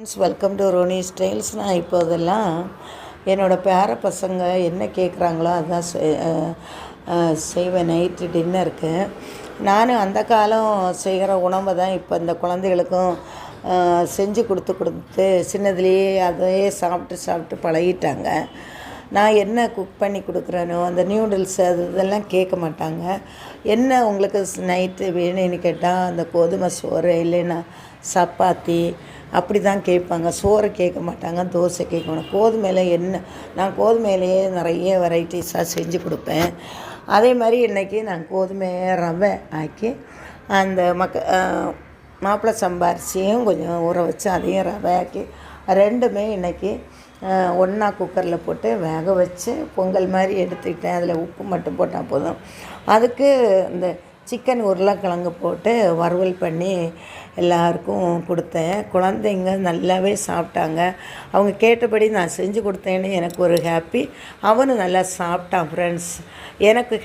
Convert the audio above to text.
Friends welcome to Roni styles நான் இப்போதெல்லாம் என்னோடய பேர பசங்க என்ன கேட்குறாங்களோ அதான் செய்- செய்வேன். நைட்டு டின்னருக்கு நானும் அந்த காலம் செய்கிற உணவை தான் இப்போ இந்த குழந்தைகளுக்கும் செஞ்சு கொடுத்து கொடுத்து சின்னதுலேயே அதையே சாப்பிட்டு சாப்பிட்டு பழகிட்டாங்க. நான் என்ன குக் பண்ணி கொடுக்குறேனோ அந்த நியூடுல்ஸ் அது இதெல்லாம் கேட்க மாட்டாங்க. என்ன உங்களுக்கு நைட்டு வேணும்னு கேட்டால் அந்த கோதுமை சோறு இல்லைன்னா சப்பாத்தி அப்படி தான் கேட்பாங்க. சோறு கேட்க மாட்டாங்க தோசை கேட்க மாட்டாங்க. கோதுமையில் என்ன நான் கோதுமையிலேயே நிறைய வெரைட்டிஸாக செஞ்சு கொடுப்பேன். அதே மாதிரி இன்றைக்கி நான் கோதுமை ரவை ஆக்கி அந்த மக்க மாப்பிள்ளை சம்பாரிசியும் கொஞ்சம் ஊற வச்சு அதையும் ரவை ஆக்கி ரெண்டுமே இன்றைக்கி ஒன்றா குக்கரில் போட்டு வேக வச்சு பொங்கல் மாதிரி எடுத்துக்கிட்டேன். அதில் உப்பு மட்டும் போட்டால் போதும். அதுக்கு இந்த சிக்கன் உருளைக்கிழங்கு போட்டு வறுவல் பண்ணி எல்லாருக்கும் கொடுத்தேன். குழந்தைங்க நல்லாவே சாப்பிட்டாங்க. அவங்க கேட்டபடி நான் செஞ்சு கொடுத்தேன்னு எனக்கு ஒரு ஹாப்பி அவனும் நல்லா சாப்பிட்டான் ஃப்ரெண்ட்ஸ் எனக்கு